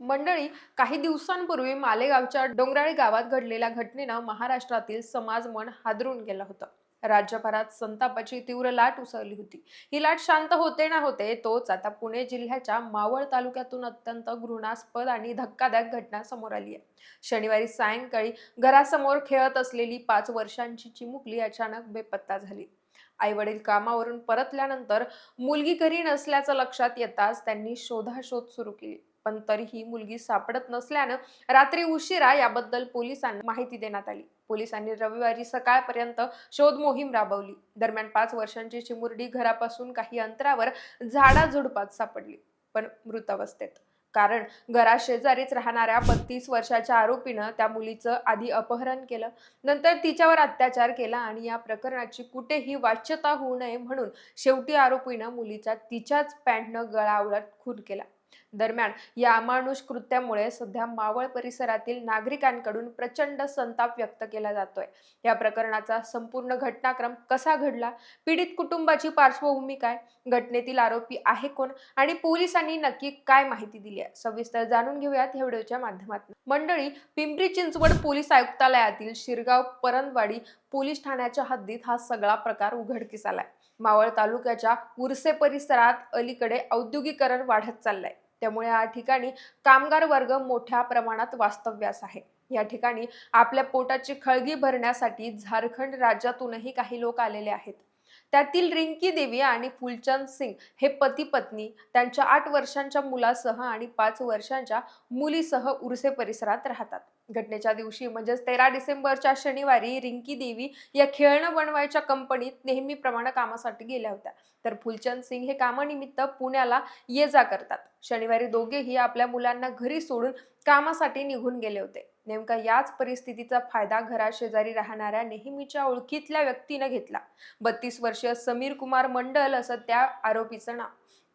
मंडळी काही दिवसांपूर्वी मालेगावच्या डोंगराळी गावात घडलेल्या घटनेनं महाराष्ट्रातील समाज मन हादरून गेलं होतं. राज्यभरात संतापाची तीव्र लाट उसळली होती. ही लाट शांत होते ना होते तोच आता पुणे जिल्ह्याच्या मावळ तालुक्यातून अत्यंत घृणास्पद आणि धक्कादायक घटना समोर आली आहे. शनिवारी सायंकाळी घरासमोर खेळत असलेली पाच वर्षांची चिमुकली अचानक बेपत्ता झाली. आई वडील कामावरून परतल्यानंतर मुलगी घरी नसल्याचं लक्षात येताच त्यांनी शोधाशोध सुरू केली. पण तरीही मुलगी सापडत नसल्यानं रात्री उशिरा याबद्दल पोलिसांना माहिती देण्यात आली. पोलिसांनी रविवारी सकाळपर्यंत शोध मोहीम राबवली. दरम्यान पाच वर्षांची चिमुरडी घरापासून काही अंतरावर झाडाझुडपात सापडली पण मृतावस्थेत कारण घराशेजारीच राहणाऱ्या बत्तीस वर्षाच्या आरोपीनं त्या मुलीचं आधी अपहरण केलं नंतर तिच्यावर अत्याचार केला आणि या प्रकरणाची कुठेही वाच्यता होऊ नये म्हणून शेवटी आरोपीनं मुलीचा तिच्याच पॅन्टनं गळा खून केला. दरम्यान या अमानुष कृत्यामुळे सध्या मावळ परिसरातील नागरिकांकडून प्रचंड संताप व्यक्त केला जातोय. या प्रकरणाचा संपूर्ण घटनाक्रम कसा घडला? पीडित कुटुंबाची पार्श्वभूमी काय? घटनेतील आरोपी आहे कोण? आणि पोलिसांनी नक्की काय माहिती दिली आहे? सविस्तर जाणून घेऊयात या व्हिडिओच्या माध्यमातून. मंडळी पिंपरी चिंचवड पोलीस आयुक्तालयातील शिरगाव परंदवाडी पोलीस ठाण्याच्या हद्दीत हा सगळा प्रकार उघडकीस आलाय. मावळ तालुक्याच्या उरसे परिसरात अलीकडे औद्योगिकरण वाढत चाललंय. त्यामुळे या ठिकाणी कामगार वर्ग मोठ्या प्रमाणात वास्तव्यास आहे. या ठिकाणी आपल्या पोटाची खळगी भरण्यासाठी झारखंड राज्यातूनही काही लोक आलेले आहेत. त्यातील रिंकी देवी आणि फुलचंद सिंग हे पती पत्नी त्यांच्या आठ वर्षांच्या मुलासह आणि पाच वर्षांच्या मुलीसह उर्से परिसरात राहतात. घटनेच्या दिवशी म्हणजेच तेरा डिसेंबरच्या शनिवारी रिंकी देवी या खेळणं बनवायच्या कंपनीत नेहमीप्रमाणे कामासाठी गेल्या होत्या. तर फुलचंद सिंग हे कामानिमित्त पुण्याला ये जा करतात. शनिवारी दोघेही आपल्या मुलांना घरी सोडून कामासाठी निघून गेले होते. नेमका याच परिस्थितीचा फायदा घराशेजारी राहणाऱ्या नेहमीच्या ओळखीतल्या व्यक्तीनं घेतला. बत्तीस वर्षीय समीर कुमार मंडल असं त्या आरोपीचं नाव.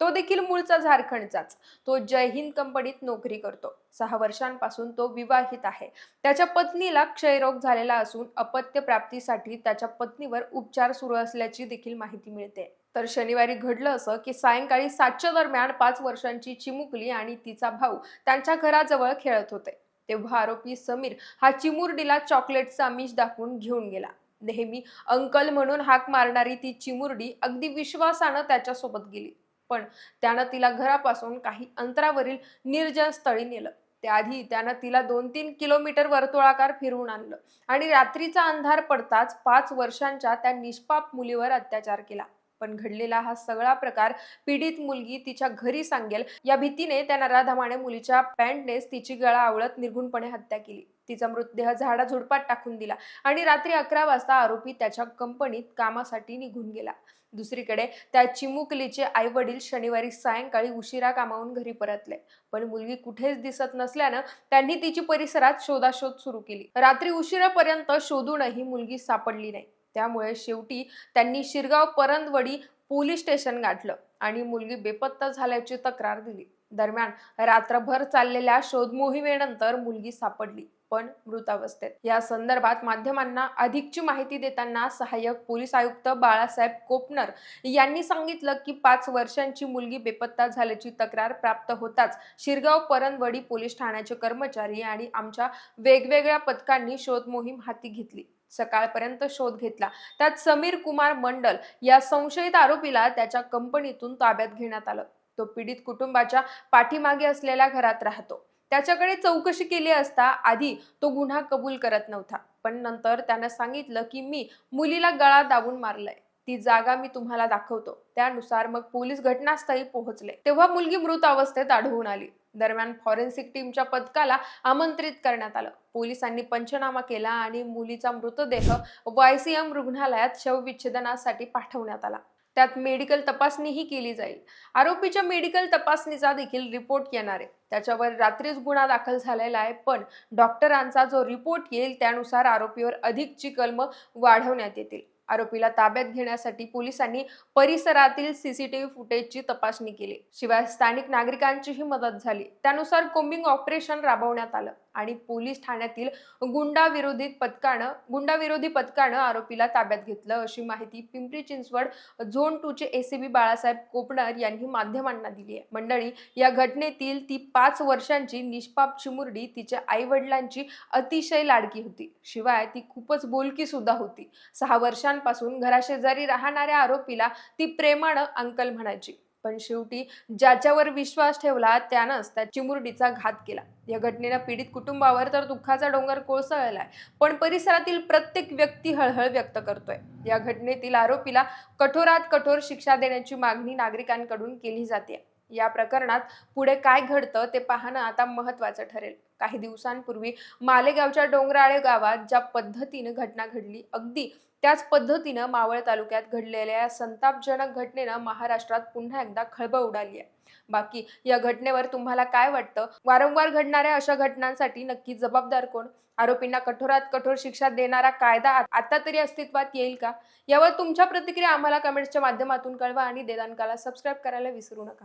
तो देखील मूळचा झारखंडचाच. तो जय हिंद कंपनीत नोकरी करतो. सहा वर्षांपासून तो विवाहित आहे. त्याच्या पत्नीला क्षयरोग झालेला असून अपत्य प्राप्तीसाठी त्याच्या पत्नीवर उपचार सुरू असल्याची देखील माहिती मिळते. तर शनिवारी घडलं असं की सायंकाळी सातच्या दरम्यान पाच वर्षांची चिमुकली आणि तिचा भाऊ त्यांच्या घराजवळ खेळत होते. तेव्हा आरोपी समीर हा चिमुरडीला चॉकलेटचा आमिष दाखवून घेऊन गेला. नेहमी अंकल म्हणून हाक मारणारी ती चिमुरडी अगदी विश्वासानं त्याच्यासोबत गेली. पण त्यानं तिला घरापासून काही अंतरावरील निर्जन स्थळी नेलं. त्याआधी त्यानं तिला दोन तीन किलोमीटर वर्तुळाकार फिरवून आणलं आणि रात्रीचा अंधार पडताच पाच वर्षांच्या त्या निष्पाप मुलीवर अत्याचार केला. पण घडलेला हा सगळा प्रकार पीडित मुलगी तिच्या घरी सांगेल या भीतीने त्या नराधमाने मुलीच्या पॅन्टनेच तिची गळा आवळत निर्गुणपणे हत्या केली. तिचा मृतदेह झाडा झुडपात टाकून दिला आणि रात्री अकरा वाजता आरोपी त्याच्या कंपनीत कामासाठी निघून गेला. दुसरीकडे त्या चिमुकलीचे आई वडील शनिवारी सायंकाळी उशिरा कामावून घरी परतले. पण मुलगी कुठेच दिसत नसल्यानं त्यांनी तिची परिसरात शोधाशोध सुरू केली. रात्री उशिरापर्यंत शोधूनही मुलगी सापडली नाही. त्यामुळे शेवटी त्यांनी शिरगाव परंदवडी पोलीस स्टेशन गाठलं आणि मुलगी बेपत्ता झाल्याची तक्रार दिली. दरम्यान रात्रभर चाललेल्या शोध मोहिमेनंतर मुलगी सापडली पण मृतावस्थेत या संदर्भात माध्यमांना अधिकची माहिती देताना सहाय्यक पोलीस आयुक्त बाळासाहेब कोपनर यांनी सांगितलं की पाच वर्षांची मुलगी बेपत्ता झाल्याची तक्रार प्राप्त होताच शिरगाव परंदवडी पोलीस ठाण्याचे कर्मचारी आणि आमच्या वेगवेगळ्या पथकांनी शोध मोहीम हाती घेतली. सकाळपर्यंत शोध घेतला. त्यात समीर कुमार मंडल या संशयित आरोपीला त्याच्या कंपनीतून ताब्यात घेण्यात आलं. तो पीडित कुटुंबाच्या पाठीमागे असलेल्या घरात राहतो. त्याच्याकडे चौकशी केली असता आधी तो गुन्हा कबूल करत नव्हता. पण नंतर त्यानं सांगितलं की मी मुलीला गळा दाबून मारलंय. ती जागा मी तुम्हाला दाखवतो. त्यानुसार मग पोलीस घटनास्थळी पोहोचले. तेव्हा मुलगी मृत अवस्थेत आढळून आली. दरम्यान फॉरेन्सिक टीमच्या पथकाला आमंत्रित करण्यात आलं. पोलिसांनी पंचनामा केला आणि मुलीचा मृतदेह वायसीएम रुग्णालयात शवविच्छेदनासाठी पाठवण्यात आला. त्यात मेडिकल तपासणीही केली जाईल. आरोपीच्या मेडिकल तपासणीचा देखील रिपोर्ट येणार आहे. त्याच्यावर रात्रीच गुन्हा दाखल झालेला आहे पण डॉक्टरांचा जो रिपोर्ट येईल त्यानुसार आरोपीवर अधिकची कलम वाढवण्यात येतील. आरोपीला ताब्यात घेण्यासाठी पोलिसांनी परिसरातील सीसीटीव्ही फुटेजची तपासणी केली. शिवाय स्थानिक नागरिकांचीही मदत झाली. त्यानुसार कोम्बिंग ऑपरेशन राबवण्यात आलं. आणि पोलीस ठाण्यातील गुंडाविरोधी पथकानं गुंडाविरोधी पथकानं आरोपीला ताब्यात घेतलं. अशी माहिती पिंपरी चिंचवड झोन टूचे चे एसीबी बाळासाहेब कोपणर यांनी माध्यमांना दिली आहे. मंडळी या घटनेतील ती पाच वर्षांची निष्पाप चिमुरडी तिच्या आईवडिलांची अतिशय लाडकी होती. शिवाय ती खूपच बोलकी सुद्धा होती. सहा वर्षांपासून घराशेजारी राहणाऱ्या आरोपीला ती प्रेमानं अंकल म्हणायची. पण शेवटी ज्याच्यावर विश्वास ठेवला त्यानंच त्या चिमुरडीचा घात केला. या घटनेनं पीडित कुटुंबावर तर दुःखाचा डोंगर कोसळलाय पण परिसरातील प्रत्येक व्यक्ती हळहळ व्यक्त करतोय. या घटनेतील आरोपीला कठोरात कठोर शिक्षा देण्याची मागणी नागरिकांकडून केली जाते. या प्रकरणात पुढे काय घडतं ते पाहणं आता महत्वाचं ठरेल. काही दिवसांपूर्वी मालेगावच्या डोंगराळे गावात ज्या पद्धतीनं घटना घडली अगदी त्याच पद्धतीनं मावळ तालुक्यात घडलेल्या या संतापजनक घटनेनं महाराष्ट्रात पुन्हा एकदा खळबळ उडाली आहे. बाकी या घटनेवर तुम्हाला काय वाटतं? वारंवार घडणाऱ्या अशा घटनांसाठी नक्की जबाबदार कोण? आरोपींना कठोरात कठोर शिक्षा देणारा कायदा आता तरी अस्तित्वात येईल का? यावर तुमच्या प्रतिक्रिया आम्हाला कमेंट्सच्या माध्यमातून कळवा आणि देदानकाला सबस्क्राईब करायला विसरू नका.